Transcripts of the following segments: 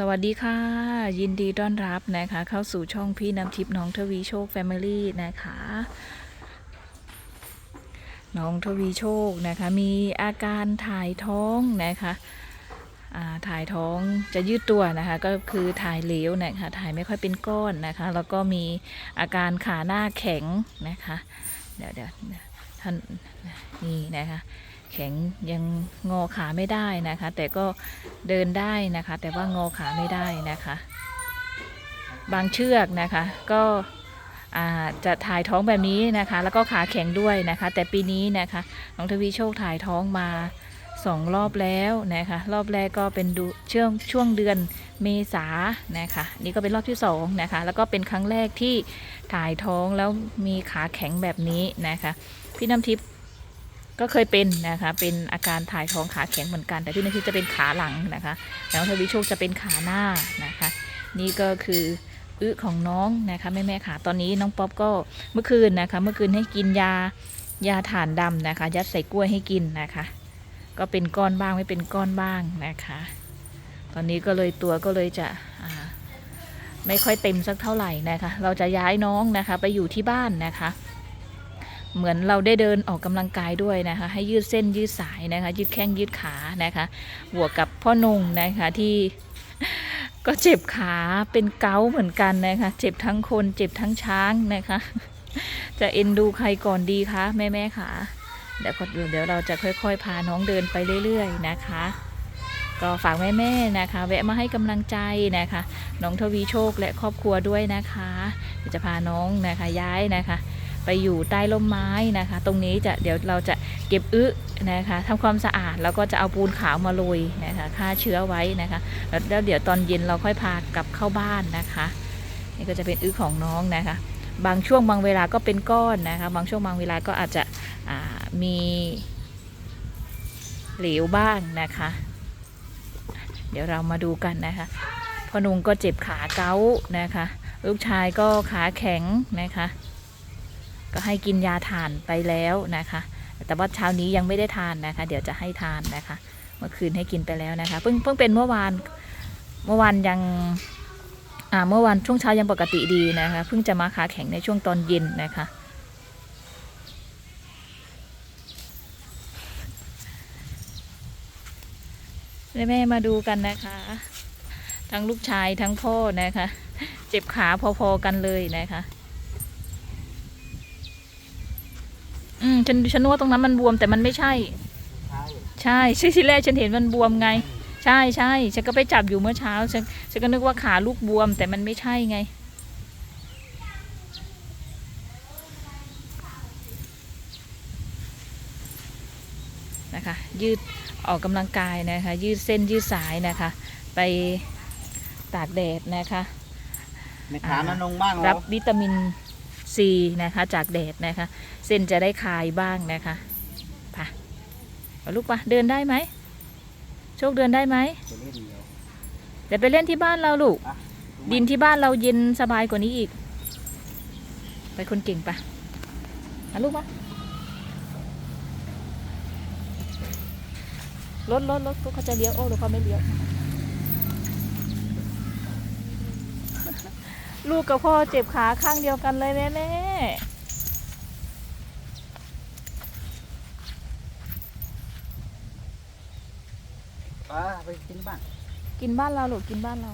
สวัสดีค่ะ ยินดีต้อนรับนะคะ เข้าสู่ช่องพี่น้ำทิพย์น้องทวีโชค Family นะคะ น้องทวีโชคนะคะ มีอาการถ่ายท้องนะคะถ่ายท้องจะยืดตัวนะคะ ก็คือถ่ายเหลวนะคะ ถ่ายไม่ค่อยเป็นก้อนนะคะ แล้วก็มีอาการขาหน้าแข็งนะคะ เดี๋ยวเดี๋ยวท่านนี่นะคะ แข็งยังงอขาไม่ได้นะคะ แต่ก็เดินได้นะคะ แต่ว่างอขาไม่ได้นะคะ บางเชือกนะคะก็จะถ่ายท้องแบบนี้นะคะ แล้วก็ขาแข็งด้วยนะคะ แต่ปีนี้นะคะน้องทวีโชคถ่ายท้องมาสองรอบแล้วนะคะรอบแรกก็เป็นดูช่วงช่วงเดือนเมษานะคะนี่ก็เป็นรอบที่สองนะคะแล้วก็เป็นครั้งแรกที่ถ่ายท้องแล้วมีขาแข็งแบบนี้นะคะพี่น้ำทิพย์ ก็เคยเป็นนะคะ เป็นอาการถ่ายท้องขาแข็งเหมือนกัน แต่พี่นาทีจะเป็นขาหลังนะคะแล้วทวีโชคจะเป็นขาหน้านะคะ นี่ก็คืออึของน้องนะคะแม่แม่ขาตอนนี้น้องป๊อปก็เมื่อคืนนะคะ เมื่อคืนให้กินยายาถ่านดำนะคะ ยัดใส่กล้วยให้กินนะคะ ก็เป็นก้อนบ้างไม่เป็นก้อนบ้างนะคะ ตอนนี้ก็เลยตัวก็เลยจะไม่ค่อยเต็มสักเท่าไหร่นะคะ เราจะย้ายน้องนะคะ ไปอยู่ที่บ้านนะคะ เหมือนเราได้เดินออกกำลังกายด้วยนะคะ ให้ยืดเส้นยืดสายนะคะ ยืดแข้งยืดขานะคะ บวกกับพ่อนุ่งนะคะที่ก็เจ็บขาเป็นเกาเหมือนกันนะคะ เจ็บทั้งคนเจ็บทั้งช้างนะคะ จะเอ็นดูใครก่อนดีคะแม่แม่ขาเดี๋ยวเดี๋ยวเราจะค่อยๆ พาน้องเดินไปเรื่อย ๆ นะคะ ก็ฝากแม่ๆนะคะ แวะมาให้กำลังใจนะคะ น้องทวีโชคและครอบครัวด้วยนะคะเดี๋ยวจะพาน้องนะคะย้ายนะคะ ไปอยู่ใต้ร่มไม้นะคะ ตรงนี้จะเดี๋ยวเราจะเก็บอึนะคะทำความสะอาดแล้วก็จะเอาปูนขาวมาโรยนะคะฆ่าเชื้อไว้นะคะแล้วเดี๋ยวตอนเย็นเราค่อยพากลับเข้าบ้านนะคะนี่ก็จะเป็นอึของน้องนะคะ บางช่วงบางเวลาก็เป็นก้อนนะคะ บางช่วงบางเวลาก็อาจจะมีเหลวบ้างนะคะ เดี๋ยวเรามาดูกันนะคะพ่อนุ่งก็เจ็บขาเก้านะคะ ลูกชายก็ขาแข็งนะคะ ก็ให้กินยาทานไปแล้วนะคะ แต่ว่าเช้านี้ยังไม่ได้ทานนะคะ เดี๋ยวจะให้ทานนะคะ เมื่อคืนให้กินไปแล้วนะคะ เพิ่งเพิ่งเป็นเมื่อวานเมื่อวานยังอ่าเมื่อวานช่วงเช้ายังปกติดีนะคะ เพิ่งจะมาขาแข็งในช่วงตอนเย็นนะคะ แม่มาดูกันนะคะ ทั้งลูกชายทั้งพ่อนะคะ เจ็บขาพอๆกันเลยนะคะ อืมฉันฉันนึกว่าตรงนั้นมันบวมแต่มันไม่ใช่ ใช่ใช่ใช่ที่แรกฉันเห็นมันบวมไง ใช่ใช่ฉันก็ไปจับอยู่เมื่อเช้าฉันฉันก็นึกว่าขาลูกบวม แต่มันไม่ใช่ไง นะคะ ยืดออกกำลังกายนะคะ ยืดเส้นยืดสายนะคะ ไปตากแดดนะคะในขามันลงบ้างเหรรัอบวิตามิน ซีนะคะจากแดดนะคะ เส้นจะได้คลายบ้างนะคะไปเอาลูกปะเดินได้ไหมโชคเดินได้ไหมจะเล่นเดียวเดี๋ยวไปเล่นที่บ้านเราลูกอะดินที่บ้านเราเย็นสบายกว่านี้อีก ไปคนเก่งปะเอาลูกปะรถรถรถเขาจะเลี้ยวโอ้หรือเขาไม่เลี้ยว ลูกกับพ่อเจ็บขาข้างเดียวกันเลยแม่แม่อะไปกินบ้างกินบ้านเราลูกกินบ้านเรา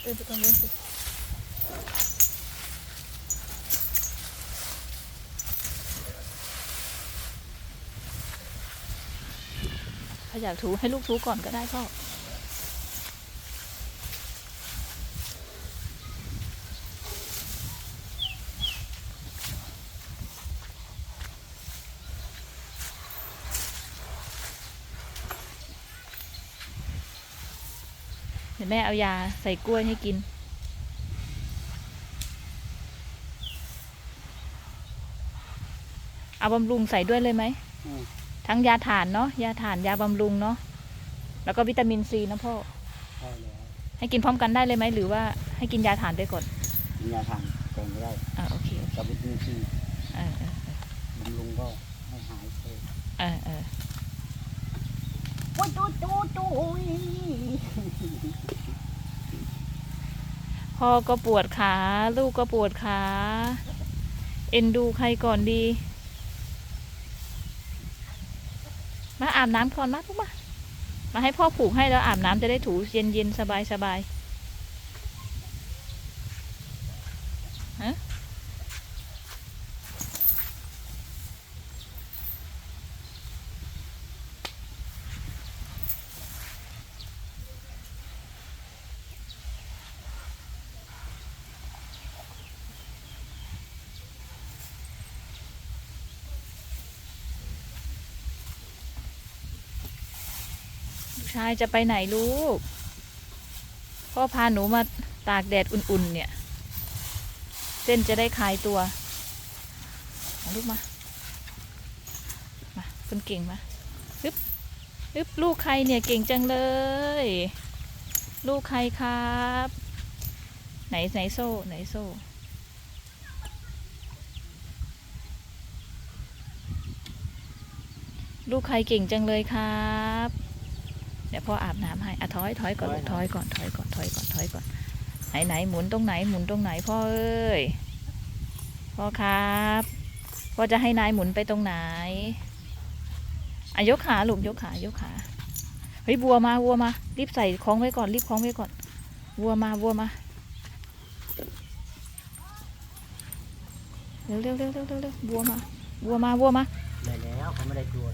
เออไปตรงนู้นสิาอยากถูให้ลูกถูก่อนก็ได้พ่อเดี๋ยวแม่เอายาใส่กล้วยให้กิน เอาบำรุงใส่ด้วยเลยไหมม ทั้งยาถ่านเนาะยาถ่านยาบำรุงเนาะแล้วก็วิตามินซีนะพ่อใช่แล้วให้กินพร้อมกันได้เลยไหมหรือว่าให้กินยาถ่านไปก่อนกินยาทางก่อนก็ได้อ่าโอเคโอเคกับวิตามินซีเออเออก็ให้หายไปเออเออโอ้ยจูจูจูยพ่อก็ปวดขา ลูกก็ปวดขา เอ็นดูใครก่อนดี มาอาบน้ำก่อนมาลูกมา มาให้พ่อผูกให้แล้วอาบน้ำจะได้ถูเย็นเย็นสบายสบาย ชายจะไปไหนลูก พ่อพาหนูมาตากแดดอุ่นๆ เนี่ย เส้นจะได้คลายตัวาลูกมา มาคนเก่งมาฮึบฮึบลูกใครเนี่ยเก่งจังเลย ลูกใครครับ ไหนไหนโซ่ ไหนโซ่ ลูกใครเก่งจังเลยครับ เดี๋ยวพ่ออาบน้ำให้อะถอยถอยก่อนลูกถอยก่อนถอยก่อนถอยก่อนถอยก่อนไหนไหนหมุนตรงไหนหมุนตรงไหนพ่อเอ้ยพ่อครับพ่อจะให้นายหมุนไปตรงไหนอะยกขาลูกยกขายกขาเฮ้ยวัวมาวัวมารีบใส่คล้องไว้ก่อนรีบคล้องไว้ก่อนวัวมาวัวมาเร็วเร็วเร็วเร็วเร็วเร็ววัวมาวัวมาวัวมาได้แล้วเขาไม่ได้กลัว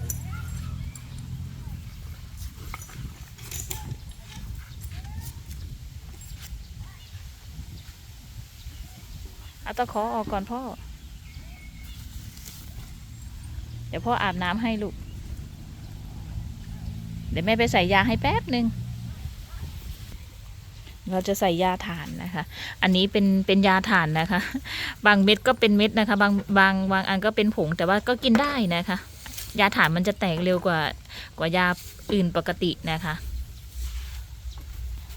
เอาตะขอออกก่อนพ่อ เดี๋ยวพ่ออาบน้ำให้ลูก เดี๋ยวแม่ไปใส่ยาให้แป๊บหนึ่งเราจะใส่ยาถ่านนะคะ อันนี้เป็นเป็นยาถ่านนะคะ บางเม็ดก็เป็นเม็ดนะคะ บางบางบางอันก็เป็นผงแต่ว่าก็กินได้นะคะ ยาถ่านมันจะแตกเร็วกว่ากว่ายาอื่นปกตินะคะ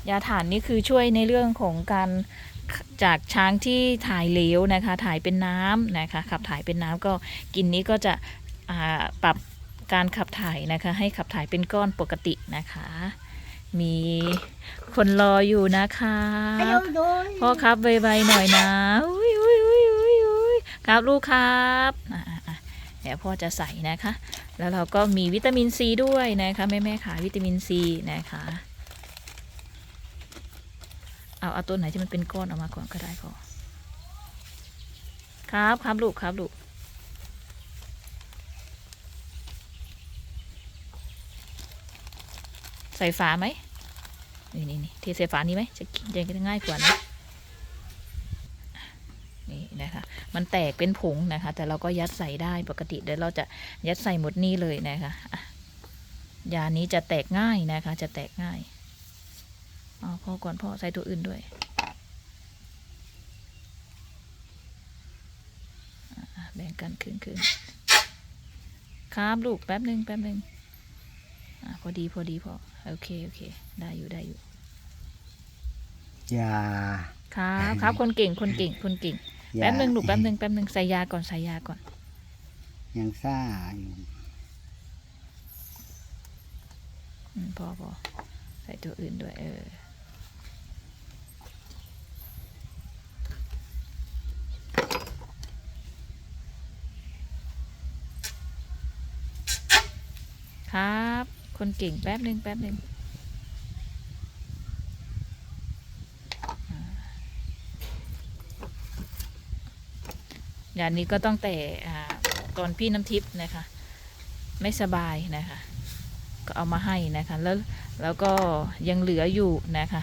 ยาถ่านนี่คือช่วยในเรื่องของการ จากช้างที่ถ่ายเหลวนะคะ ถ่ายเป็นน้ำนะคะ ขับถ่ายเป็นน้ำก็กินนี้ก็จะปรับการขับถ่ายนะคะ ให้ขับถ่ายเป็นก้อนปกตินะคะ มีคนรออยู่นะคะพ่อครับไวๆหน่อยนะอุ้ยอุ้ยอุ้ยอุ้ยอุ้ยครับลูกครับอะอะอะเดี๋ยวพ่อจะใส่นะคะ แล้วเราก็มีวิตามินซีด้วยนะคะแม่แม่ขาวิตามินซีนะคะ เอาเอาตัวไหนที่มันเป็นก้อนออกมาก่อนก็ได้พอครับครับลูกครับลูกใส่ฝาไหมนี่นี่นี่เทใส่ฝานี้ไหมจะกินจะง่ายกว่านะนี่นะคะ มันแตกเป็นผงนะคะ แต่เราก็ยัดใส่ได้ปกติเดี๋ยวเราจะยัดใส่หมดนี่เลยนะคะอะยานี้จะแตกง่ายนะคะ จะแตกง่าย อ๋อพ่อก่อนพ่อใส่ตัวอื่นด้วยอะอะแบ่งกันครึ่งครึ่งครับลูกแป๊บหนึ่งแป๊บหนึ่งอะพอดีพอดีพอโอเคโอเค ได้อยู่ได้อยู่อย่าครับครับคนเก่งคนเก่งคนเก่งอย่าแป๊บหนึ่งลูกแป๊บหนึ่งแป๊บหนึ่งใส่ยาก่อนใส่ยาก่อน ยังซ่าอยู่อืมพอพอใส่ตัวอื่นด้วยเออ ครับ คนเก่งแป๊บหนึ่งแป๊บหนึ่งอ่าอย่างนี้ก็ต้องแต่ตอนพี่น้ำทิพย์นะคะ ไม่สบายนะคะ ก็เอามาให้นะคะ แล้วแล้วก็ยังเหลืออยู่นะคะ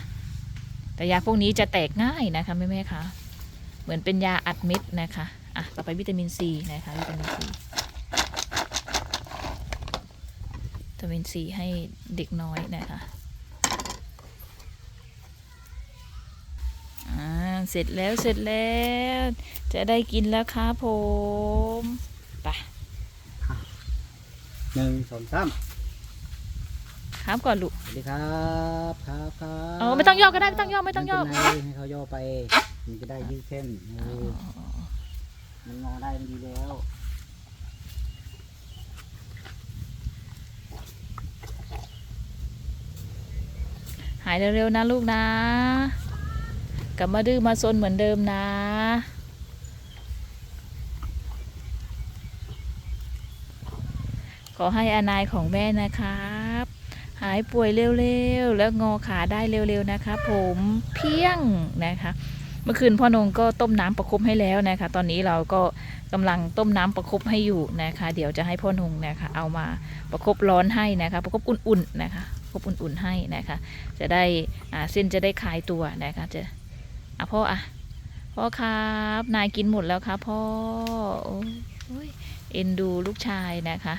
แต่ยาพวกนี้จะแตกง่ายนะคะแม่แม่ๆคะเหมือนเป็นยาอัดเม็ดนะคะอะต่อไปวิตามินซีนะคะวิตามินซี วิตามินซีให้เด็กน้อยนะคะอ่าเสร็จแล้วเสร็จแล้ว จะได้กินแล้วครับผมไปหนึ่งสองสามครับก่อนลูกสวัสดีครับครับครับอ๋อไม่ต้องย่อก็ได้ไม่ต้องย่อไม่ต้องย่อเป็นไรให้เขาย่อไปมันจะได้ยืดเส้นเออมันงอได้มันดีแล้ว หายเร็วๆนะลูกนะ กลับมาดื้อมาซนเหมือนเดิมนะ ขอให้อานายของแม่นะครับ หายป่วยเร็วๆ แล้วงอขาได้เร็วๆนะคะผมเพียงนะคะเมื่อคืนพ่อนงก็ต้มน้ำประคบให้แล้วนะคะ ตอนนี้เราก็กำลังต้มน้ำประคบให้อยู่นะคะ เดี๋ยวจะให้พ่อนงนะคะ เอามาประคบร้อนให้นะคะ ประคบอุ่นๆนะคะ บอุ่นๆให้นะคะ จะได้อ่าเส้นจะได้คลายตัวนะคะจะอะพ่ออะพ่อครับนายกินหมดแล้วครับพ่อโอ้ยเอ็นดูลูกชายนะคะ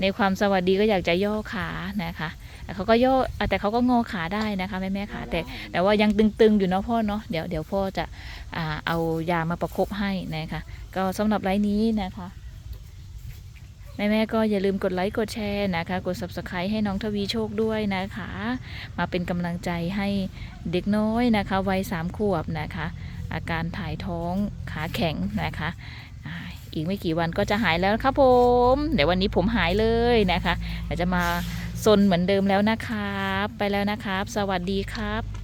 ในความสวัสดีก็อยากจะย่อขานะคะเขาก็ย่อแต่เขาก็งอขาได้นะคะแม่แม่ขาแต่แต่ว่ายังตึงๆอยู่เนาะพ่อเนาะเดี๋ยวเดี๋ยวพ่อจะอเอายามาประคบให้นะคะ ก็สำหรับไลน์นี้นะคะ แม่ๆก็อย่าลืมกดไลค์กดแชร์นะคะ กด subscribe ให้น้องทวีโชคด้วยนะคะ มาเป็นกำลังใจให้เด็กน้อยนะคะวัยสามขวบนะคะ อาการถ่ายท้องขาแข็งนะคะอีกไม่กี่วันก็จะหายแล้วครับผม เดี๋ยววันนี้ผมหายเลยนะคะเดี๋ยวจะมาซนเหมือนเดิมแล้วนะครับ ไปแล้วนะครับ สวัสดีครับ